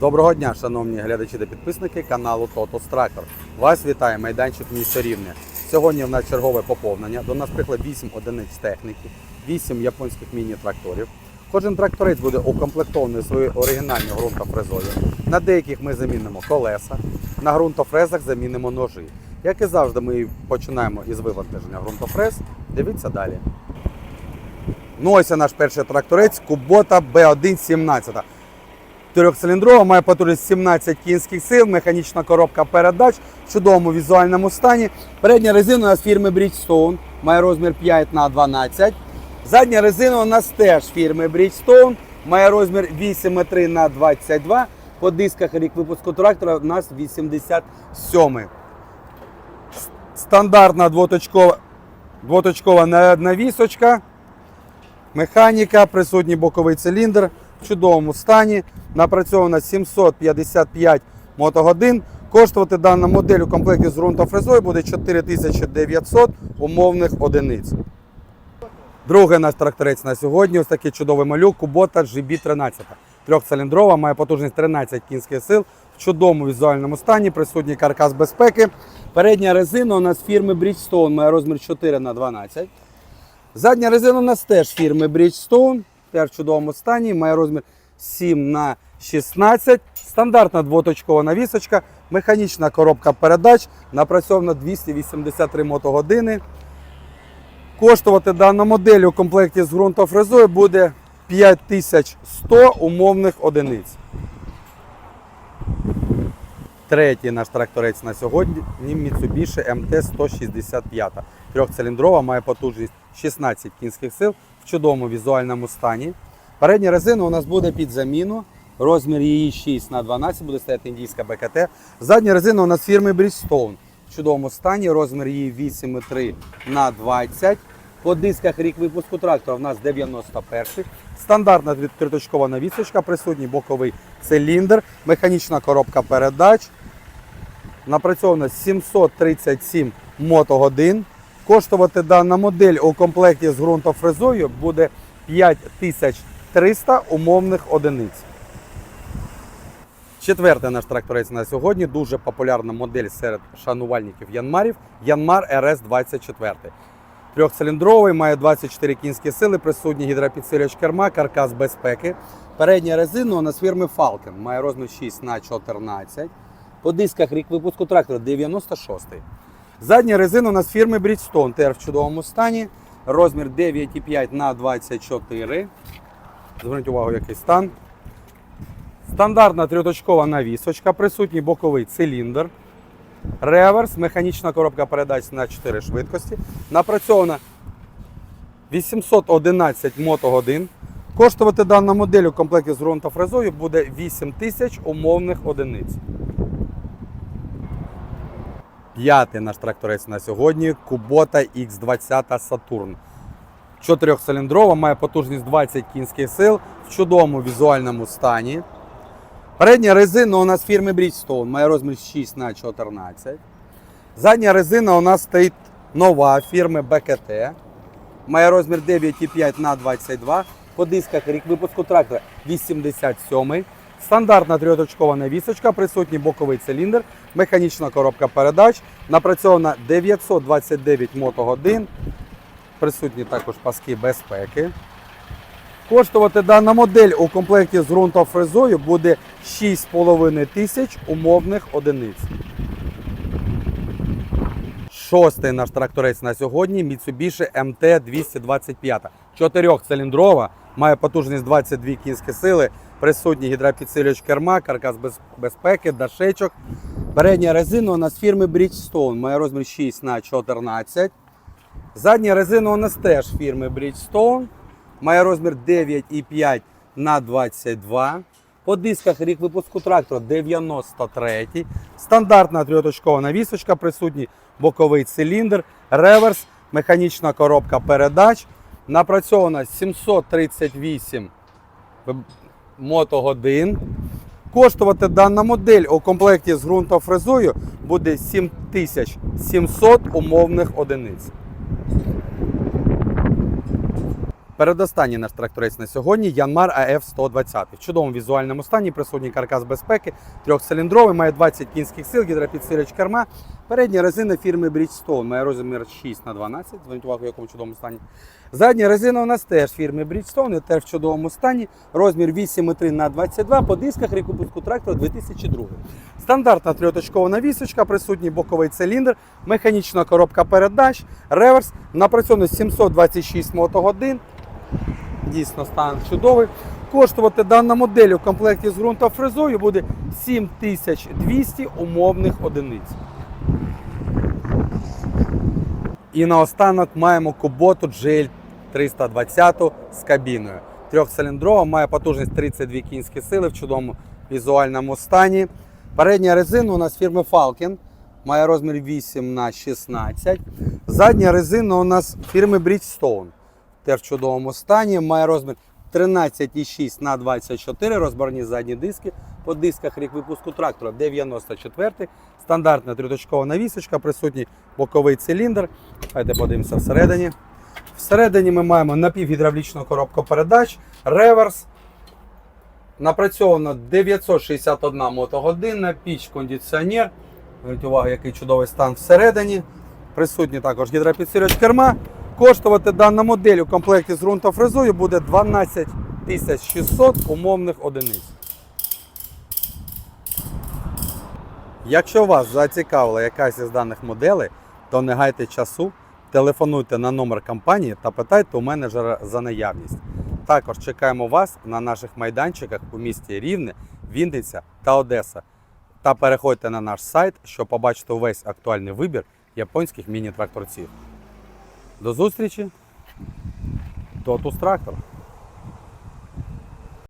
Доброго дня, шановні глядачі та підписники каналу Тотос Трактор. Вас вітає майданчик місто Рівне. Сьогодні в нас чергове поповнення. До нас прийшло 8 одиниць техніки, 8 японських міні-тракторів. Кожен тракторець буде укомплектований своєю оригінальною ґрунтофрезою. На деяких ми замінимо колеса, на ґрунтофрезах замінимо ножі. Як і завжди, ми починаємо із вивантаження ґрунтофрез. Дивіться далі. Ну ось наш перший тракторець Кубота B117. Трьохциліндрова, має потужність 17 кінських сил, механічна коробка передач в чудовому візуальному стані. Передня резина у нас фірми Bridgestone, має розмір 5 на 12 Задня резина у нас теж фірми Bridgestone, має розмір 8,3 на 22 По дисках рік випуску трактора у нас 87 Стандартна двоточкова, двоточкова навісочка. Механіка, присутній боковий циліндр в чудовому стані. Напрацьовано 755 мотогодин. Коштувати дана модель у комплекті з ґрунтофрезою буде 4900 умовних одиниць. Другий наш тракторець на сьогодні ось такий чудовий малюк Кубота GB13. Трьохциліндрова, має потужність 13 кінських сил в чудовому візуальному стані, присутній каркас безпеки. Передня резина у нас фірми Bridgestone, має розмір 4 на 12 Задня резина у нас теж фірми Bridgestone, теж в чудовому стані, має розмір 7 на 16 Стандартна двоточкова навісочка, механічна коробка передач, напрацьовано 283 мотогодини. Коштувати дана модель у комплекті з ґрунтофрезою буде 5100 умовних одиниць. Третій наш тракторець на сьогодні Mitsubishi MT-165. Трьохциліндрова, має потужність 16 кінських сил чудовому візуальному стані. Передня резина у нас буде під заміну. Розмір її 6 на 12 буде стояти індійська БКТ. Задня резина у нас фірми Bridgestone. В чудовому стані. Розмір її 8,3 на 20. По дисках рік випуску трактора у нас 91 Стандартна триточкова навісочка, присутній боковий циліндр, механічна коробка передач. Напрацьовано 737 мотогодин. Коштувати дана модель у комплекті з ґрунтофрезою буде 5300 умовних одиниць. Четвертий наш тракторець на сьогодні дуже популярна модель серед шанувальників Янмарів Янмар RS24. Трьохциліндровий, має 24 кінські сили, присутній гідропідсилювач керма, каркас безпеки. Передня резина у нас фірми Falcon, має розмір 6 на 14 По дисках рік випуску трактора 96 Задня резина у нас фірми Bridgestone, теж в чудовому стані. Розмір 9,5 на 24 Зверніть увагу, який стан. Стандартна трьоточкова навісочка, присутній боковий циліндр, реверс, механічна коробка передач на 4 швидкості. Напрацьована 811 мотогодин. Коштувати дана модель у комплекті з ґрунтофрезою буде 8 тисяч умовних одиниць. П'ятий наш тракторець на сьогодні Kubota X20 Saturn. Чотирьохциліндрова, має потужність 20 кінських сил в чудовому візуальному стані. Передня резина у нас фірми Bridgestone, має розмір 6 на 14 Задня резина у нас стоїть нова фірми BKT. Має розмір 9,5 на 22 По дисках рік випуску трактора 87 Стандартна трьоточкова навісочка, присутній боковий циліндр, механічна коробка передач, напрацьована 929 мотогодин. Присутні також паски безпеки. Коштувати дана модель у комплекті з ґрунтофрезою буде 6,5 тисяч умовних одиниць. Шостий наш тракторець на сьогодні Mitsubishi MT-225. Чотирьохциліндрова, має потужність 22 кінські сили, присутній гідропідсилювач керма, каркас без- безпеки, дашечок. Передня резина у нас фірми Bridgestone, має розмір 6 на 14 Задня резина у нас теж фірми Bridgestone. Має розмір 9,5 на 22. По дисках рік випуску трактора 93. Стандартна трьоточкова навісочка, присутній боковий циліндр, реверс, механічна коробка передач. Напрацьована 738 мотогодин. Коштувати дана модель у комплекті з ґрунтофрезою буде 7700 умовних одиниць. Передостанній наш тракторець на сьогодні Янмар АФ 120. В чудовому візуальному стані присутній каркас безпеки, трьохциліндровий, має 20 кінських сил, гідропідсилювач керма. Передня резина фірми Bridgestone має розмір 6 на 12 Зверніть увагу, в якому чудовому стані. Задня резина у нас теж фірми Bridgestone, теж в чудовому стані. Розмір 8,3 на 22 по дисках рекупуску трактора 2002. Стандартна трьоточкова навісочка, присутній боковий циліндр, механічна коробка передач, реверс, напрацьовано 726 мотогодин. Дійсно, стан чудовий. Коштувати дана модель у комплекті з ґрунтофрезою буде 7200 умовних одиниць. І наостанок маємо Kubota GL 320 з кабіною. Трьохциліндрова, має потужність 32 кінські сили в чудовому візуальному стані. Передня резина у нас фірми Falcon, має розмір 8 на 16. Задня резина у нас фірми Bridgestone. Теж в чудовому стані, має розмір 13,6 на 24, розборні задні диски. По дисках рік випуску трактора 94, стандартна триточкова навісочка, присутній боковий циліндр. Давайте подивимося всередині. Всередині ми маємо напівгідравлічну коробку передач, реверс. Напрацьовано 961 мотогодина, піч кондиціонер. Зверніть увагу, який чудовий стан всередині. Присутній також гідропідсилювач керма. Коштувати дана модель у комплекті з ґрунтофрезою буде 12 600 умовних одиниць. Якщо вас зацікавила якась із даних моделей, то не гайте часу, телефонуйте на номер компанії та питайте у менеджера за наявність. Також чекаємо вас на наших майданчиках у місті Рівне, Вінниця та Одеса. Та переходьте на наш сайт, щоб побачити увесь актуальний вибір японських міні-тракторців. До зустрічі! Тотус Трактор!